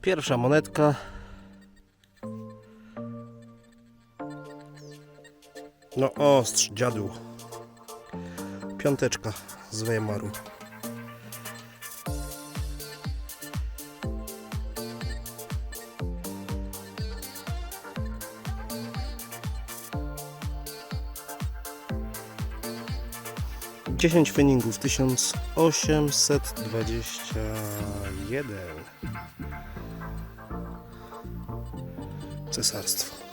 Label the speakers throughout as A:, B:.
A: Pierwsza monetka. No ostrz, dziadu. Piąteczka z Weimaru. Dziesięć feningów, 1821. Cesarstwo.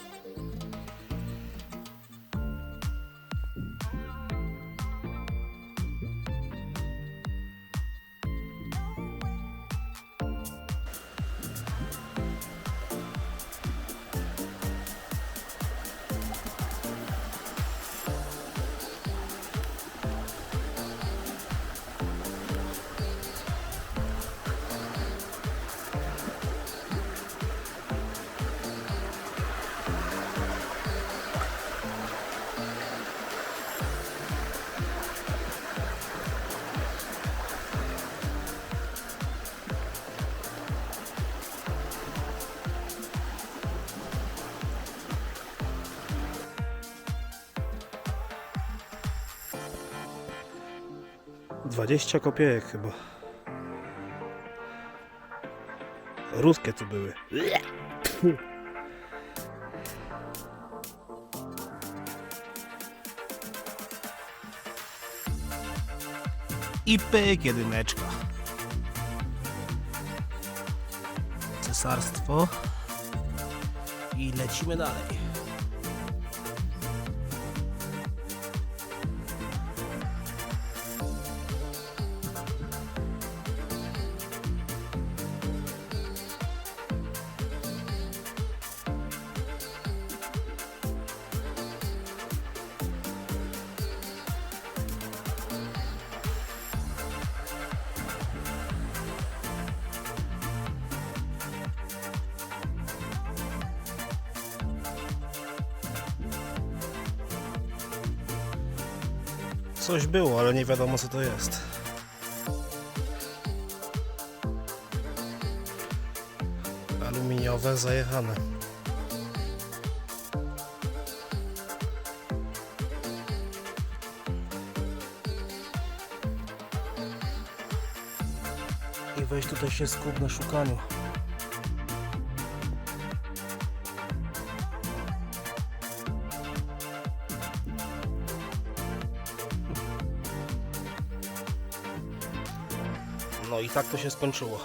A: Dwadzieścia kopiejek chyba. Ruskie tu były. I pyk jedyneczka. Cesarstwo. I lecimy dalej. Coś było, ale nie wiadomo co to jest. Aluminiowe zajechane. I weź tutaj się skup na szukaniu. I tak to się skończyło.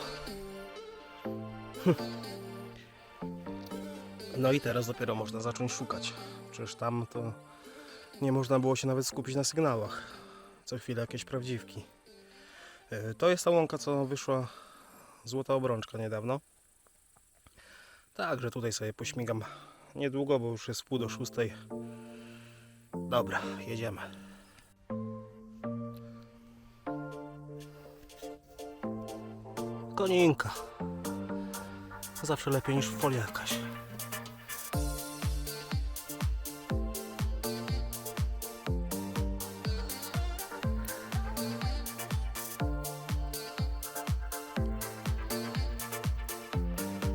A: No i teraz dopiero można zacząć szukać. Przecież tam to nie można było się nawet skupić na sygnałach. Co chwilę jakieś prawdziwki. Yy, To jest ta łąka, co wyszła złota obrączka niedawno. Także tutaj sobie pośmigam niedługo, bo już jest wpół do szóstej. Dobra, jedziemy. Koninka. Zawsze lepiej niż folia jakaś.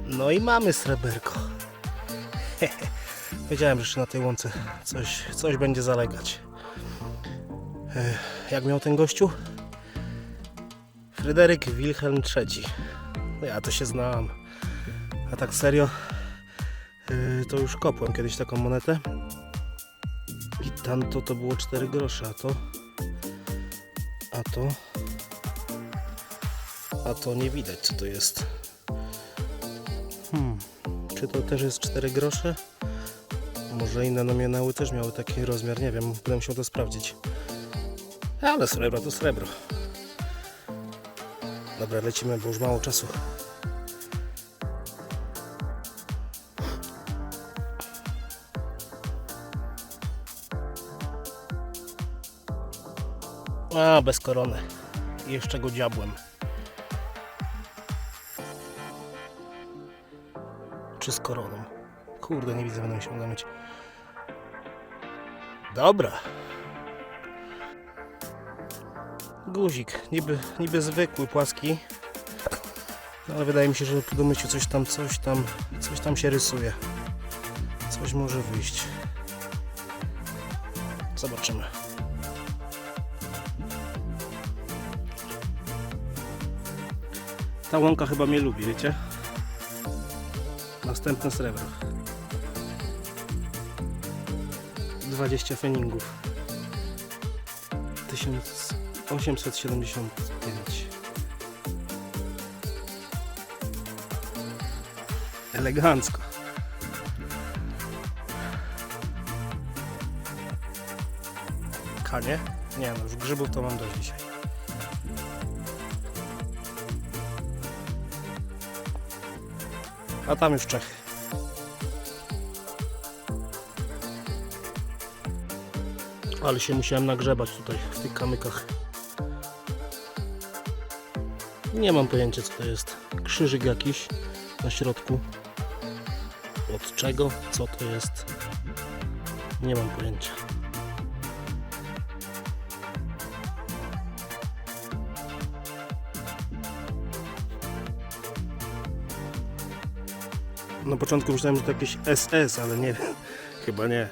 A: No i mamy sreberko. Wiedziałem, że jeszcze na tej łące coś, coś będzie zalegać. E, Jak miał ten gościu? Fryderyk Wilhelm III. No ja to się znam. A tak serio, yy, to już kopłem kiedyś taką monetę. I tamto to było 4 grosze, a to... A to... A to nie widać co to jest. Hmm, czy to też jest 4 grosze? Może inne nominały też miały taki rozmiar, nie wiem, będę musiał to sprawdzić. Ale srebro to srebro. Dobra, lecimy, bo już mało czasu. A, bez korony. Jeszcze go diabłem. Czy z koroną? Kurde, nie widzę, będę musiał mieć. Dobra. Guzik, niby, niby zwykły, płaski. No, ale wydaje mi się, że po domyciu coś tam, coś tam, coś tam się rysuje. Coś może wyjść. Zobaczymy. Ta łąka chyba mnie lubi, wiecie? Następne srebro. 20 feningów. 1875. Elegancko. Kanie? Nie no, już grzybów to mam dość dzisiaj. A tam już Czechy. Ale się musiałem nagrzebać tutaj w tych kamykach. Nie mam pojęcia co to jest. Krzyżyk jakiś na środku. Od czego? Co to jest? Nie mam pojęcia. Na początku myślałem, że to jakieś SS, ale nie wiem. Chyba nie.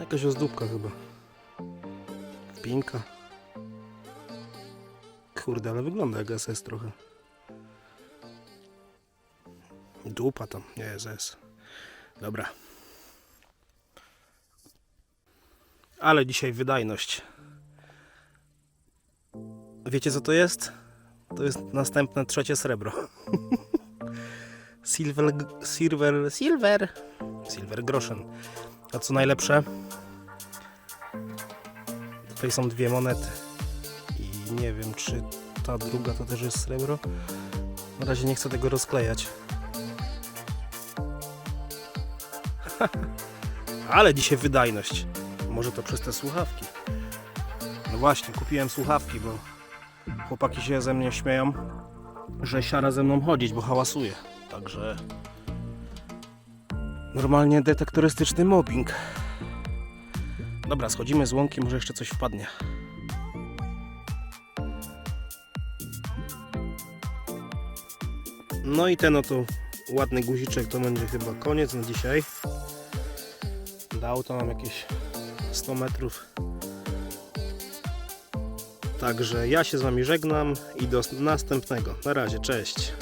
A: Jakaś ozdóbka chyba. Pinka. Kurde, ale wygląda jak SS trochę. Dupa tam, nie SS. Dobra. Ale dzisiaj wydajność. Wiecie co to jest? To jest następne trzecie srebro. Silver, silver, silver, silver groschen. A co najlepsze? Tutaj są dwie monety. Nie wiem, czy ta druga to też jest srebro. Na razie nie chcę tego rozklejać. Ale dzisiaj wydajność. Może to przez te słuchawki. No właśnie, kupiłem słuchawki, bo chłopaki się ze mnie śmieją, że siara ze mną chodzić, bo hałasuje. Także normalnie detektorystyczny mobbing. Dobra, schodzimy z łąki, może jeszcze coś wpadnie. No i ten oto ładny guziczek to będzie chyba koniec na dzisiaj. Do auta mam jakieś 100 metrów. Także ja się z Wami żegnam i do następnego. Na razie, cześć.